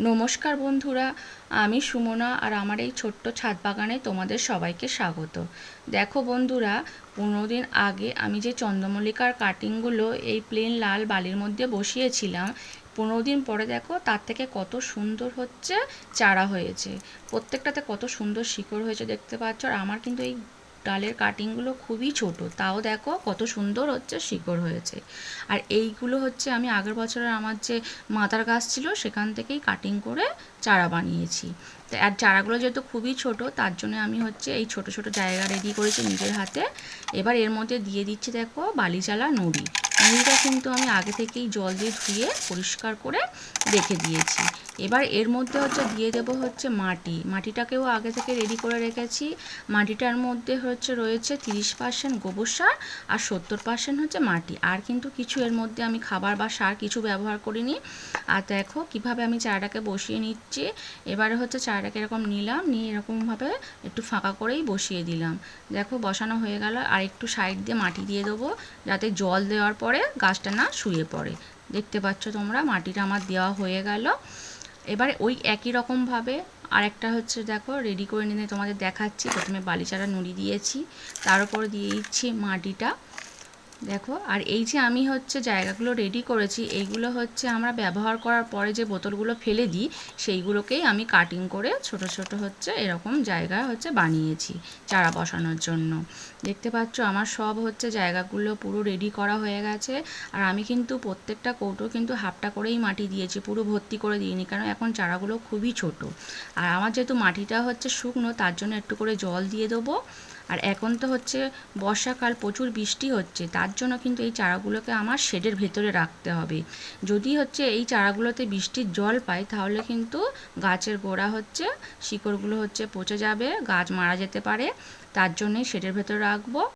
নমস্কার বন্ধুরা, আমি সুমনা আর আমার এই ছোট্ট ছাদ বাগানে তোমাদের সবাইকে স্বাগত। দেখো বন্ধুরা, পনেরো দিন আগে আমি যে চন্দ্রমল্লিকার কাটিংগুলো এই প্লেন লাল বালির মধ্যে বসিয়েছিলাম, পনেরো দিন পরে দেখো তার থেকে কত সুন্দর হচ্ছে, চারা হয়েছে। প্রত্যেকটাতে কত সুন্দর শিকড় হয়েছে দেখতে পাচ্ছ, আর আমার কিন্তু এই ডালের কাটিংগুলো খুবই ছোট। তাও দেখো কত সুন্দর হচ্ছে শিকড় হয়েছে। আর এইগুলো হচ্ছে আমি আগের বছরের আমার যে মাতার গাছ ছিল সেখান থেকেই কাটিং করে চারা বানিয়েছি। আর চারাগুলো যেহেতু খুবই ছোট, তার জন্য আমি হচ্ছে এই ছোট ছোট জায়গা রেডি করেছি নিজের হাতে। এবার এর মধ্যে দিয়ে দিচ্ছি দেখো বালিচালা নুড়ি। নুড়িটা কিন্তু আমি আগে থেকেই জল দিয়ে ধুয়ে পরিষ্কার করে রেখে দিয়েছি। এবার এর মধ্যে হচ্ছে দিয়ে দেব হচ্ছে মাটি। মাটিটাকেও আগে থেকে রেডি করে রেখেছি। মাটিটার মধ্যে হচ্ছে রয়েছে তিরিশ পার্সেন্ট গোবর সার আর সত্তর পার্সেন্ট হচ্ছে মাটি। আর কিন্তু কিছু এর মধ্যে আমি খাবার বা সার কিছু ব্যবহার করিনি। আর দেখো কীভাবে আমি চারাটাকে বসিয়ে নিচ্ছি। এবারে হচ্ছে চারাটাকে এরকম নিলাম, নিয়ে এরকমভাবে একটু ফাঁকা করেই বসিয়ে দিলাম। দেখো বসানো হয়ে গেল। আর একটু সাইড দিয়ে মাটি দিয়ে দেবো। যাতে জল দেওয়ার পরে গাছটা না শুয়ে পড়ে। দেখতে পাচ্ছ তোমরা, মাটিটা আমার দেওয়া হয়ে গেল। এবারে ওই একই রকমভাবে আরেকটা হচ্ছে দেখো রেডি করে নিয়ে তোমাদের দেখাচ্ছি। প্রথমে বালিচারা নুড়ি দিয়েছি, তার উপরে দিয়ে দিচ্ছি মাটিটা। দেখো, আর এই যে আমি হচ্ছে জায়গাগুলো রেডি করেছি, এইগুলো হচ্ছে আমরা ব্যবহার করার পরে যে বোতলগুলো ফেলে দিই, সেইগুলোকেই আমি কাটিং করে ছোট ছোট হচ্ছে এরকম জায়গা হচ্ছে বানিয়েছি চারা বসানোর জন্য। দেখতে পাচ্ছ আমার সব হচ্ছে জায়গাগুলো পুরো রেডি করা হয়ে গেছে, আর আমি কিন্তু প্রত্যেকটা কৌটো কিন্তু হাফটা করেই মাটি দিয়েছি, পুরো ভর্তি করে দিইনি, কারণ এখন চারাগুলো খুবই ছোট। আর আমার যেহেতু মাটিটা হচ্ছে শুকনো, তার জন্য একটু করে জল দিয়ে দেবো আর এখন তো হচ্ছে বর্ষাকাল, প্রচুর বৃষ্টি হচ্ছে, তার জন্য কিন্তু এই চারাগুলোকে আমার শেডের ভেতরে রাখতে হবে। যদি হচ্ছে এই চারাগুলোতে বৃষ্টির জল পায়, তাহলে কিন্তু গাছের গোড়া হচ্ছে, শিকড়গুলো হচ্ছে পচে যাবে, গাছ মারা যেতে পারে, তার জন্যই শেডের ভেতরে রাখব।